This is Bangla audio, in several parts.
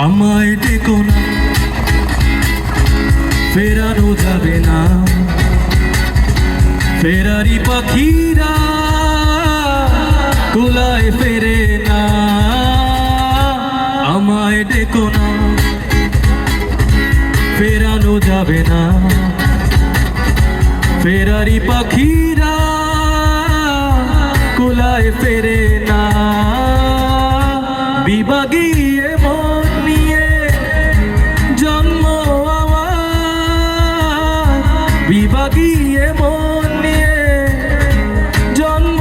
আমায় ডেকো না। ফেরানো যাবে না। ফেরারি পাখিরা কুলায় ফেরে না। আমায় ডেকো না। ফেরানো যাবে না। ফেরারি পাখিরা কুলায় ফেরে না। বিভাগীয় বিভাগীয় মন নিয়ে জন্ম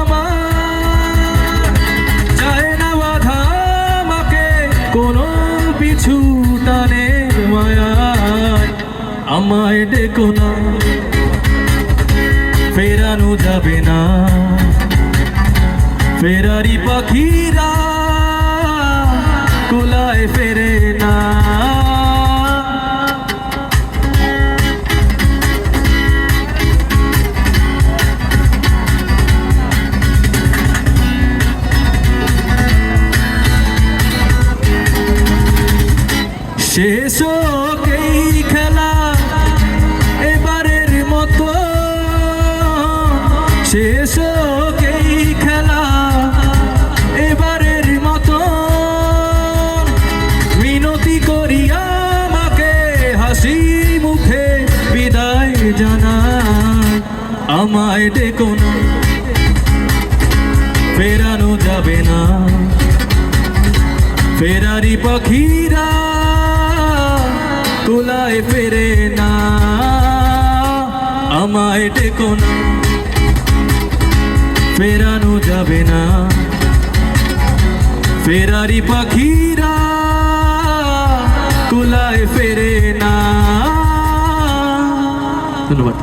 আমার। চায় না বাধা আমাকে, কোনো পিছু টানের মায়ায় আমায় ডেকো না, ফেরানো যাবে না। ফেরারি পাখিরা কোলায় ফেরে শেষ এই খেলা এবারের মতো। শেষ খেলা করি হাসি মুখে বিদায় আমায় ডেকো না, ফেরানো যাবে না। ফেরারি পাখিরা তোলায় ফেরে না, আমায় ডেকো না। ফেরানো যাবে না। ফেরারি পাখিরা কুলায় ফেরে না। ধন্যবাদ।